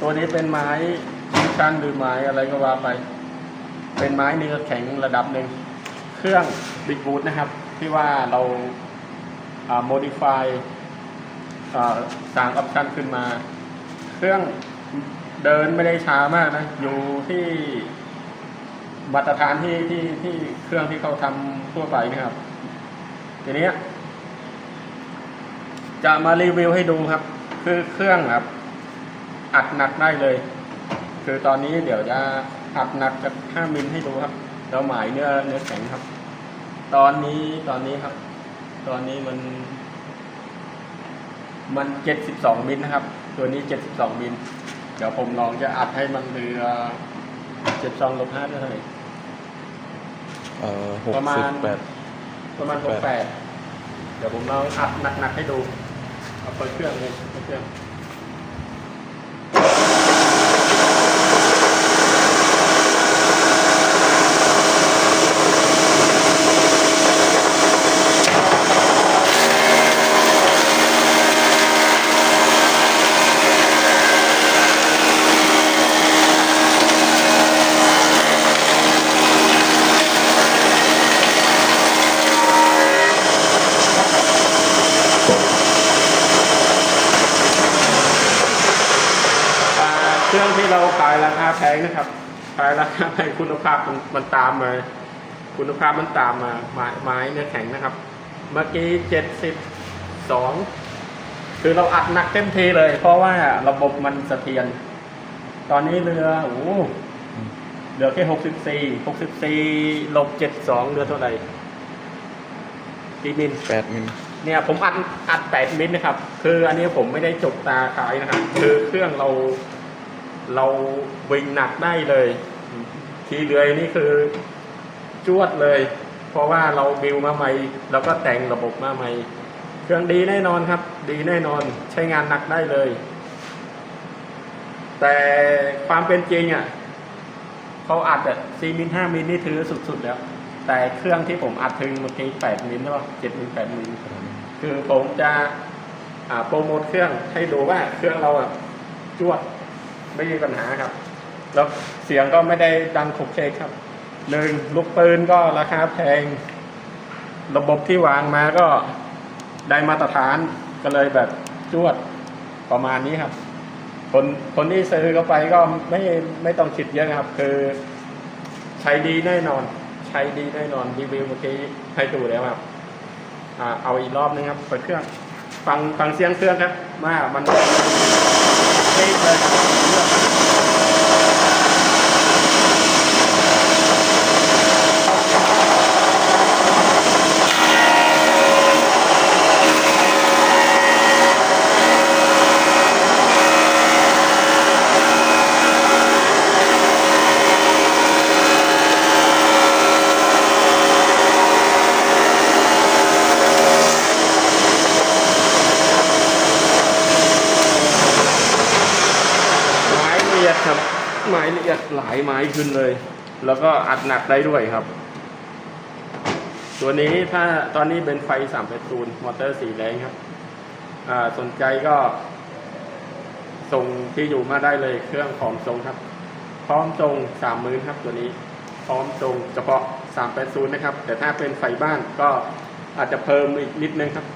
ตัวนี้เป็นไม้ชั้นหรือไม้อะไรก็ว่าไป เป็นไม้เนื้อแข็งระดับหนึ่ง เครื่องบิ๊กบูทนะครับ ที่ว่าเราอ่า modify อ่าสางออปชันขึ้นมา เครื่องเดินไม่ได้ช้ามากนะ อยู่ที่มาตรฐานที่ที่ที่เครื่องที่เขาทำทั่วไปนะครับ ทีนี้จะมารีวิวให้ดูครับ คือเครื่องครับ อัดหนักได้เลย คือตอนนี้เดี๋ยวจะอัดหนักจาก5มิลให้ดูครับแล้วหมายเนื้อเนื้อแข็งครับ ตอนนี้ตอนนี้ครับ ตอนนี้มัน มัน72มิลนะครับ ตัวนี้72มิลเดี๋ยวผมลองจะอัดให้มันเหลือ72ลบ5ได้เท่าไหร่เอ่อหกประมาสิณบแปดประมาณแปด68เดี๋ยวผมลองอัดหนักๆให้ดูเอาเปิดเครื่องเลยเปิดเครื่อง รื่องที่เราขายราคาแพงนะครับ ขายราคาแพงคุณภาพมันมันตามมา คุณภาพมันตามมาไม้ไม้เนื้อแข็งนะครับ เมื่อกี้เจ็ดสิบสองคือเราอัดหนักเต็มทีเลย เพราะว่าระบบมันสะเทือนตอนนี้เรือโอ้โหเหลือแค่หกสิบสี่หกสิบสี่ลบเจ็ดสองเรือเท่าไหร่กี่มิลแปดมิลเนี่ยผมอัดอัดแปดมิลนะครับ คืออันนี้ผมไม่ได้จบตาขายนะครับ คือเครื่องเรา เราวิ่งหนักได้เลย ทีเรือนี่คือจวดเลย เพราะว่าเราบิวมาใหม่แล้วก็แต่งระบบมาใหม่ เครื่องดีแน่นอนครับ ดีแน่นอนใช้งานหนักได้เลย แต่ความเป็นจริงอะเขาอัดอะสี่มิลห้ามิลนี่ถือสุดๆแล้ว แต่เครื่องที่ผมอัดถึงเมื่อกี้แปดมิลใช่ป่ะเจ็ดมิลแปดมิลคือผมจะโปรโมทเครื่องให้ดูว่าเครื่องเราอะจวด ไม่มีปัญหาครับ แล้วเสียงก็ไม่ได้ดังขบเคกครับหนึ่งลูกปืนก็ราคาแพง ระบบที่วางมาก็ได้มาตรฐานก็เลยแบบจวดประมาณนี้ครับ คนคนที่ซื้อเข้าไปก็ไม่ไม่ต้องคิดเยอะครับ คือใช้ดีแน่นอน ใช้ดีแน่นอนรีวิวเมื่อกี้ให้ดูแล้วครับอเอาอีกรอบนึงครับเปิดเครื่อง ฟังฟังเสียงเครื่องครับว่ามัน เท่ ดครับ ไม้ละเอียดหลายไม้ขึ้นเลย แล้วก็อัดหนักได้ด้วยครับ ตัวนี้ถ้าตอนนี้เป็นไฟ3 8 0มอเตอร์สีแรงครับ อ่าสนใจก็ส่งที่อยู่มาได้เลยเครื่องพร้อมทรงครับ พร้อมทรงสามมือครับ ตัวนี้พร้อมทรงเฉพาะ380นะครับ แต่ถ้าเป็นไฟบ้านก็อาจจะเพิ่มอีกนิดนึงครับ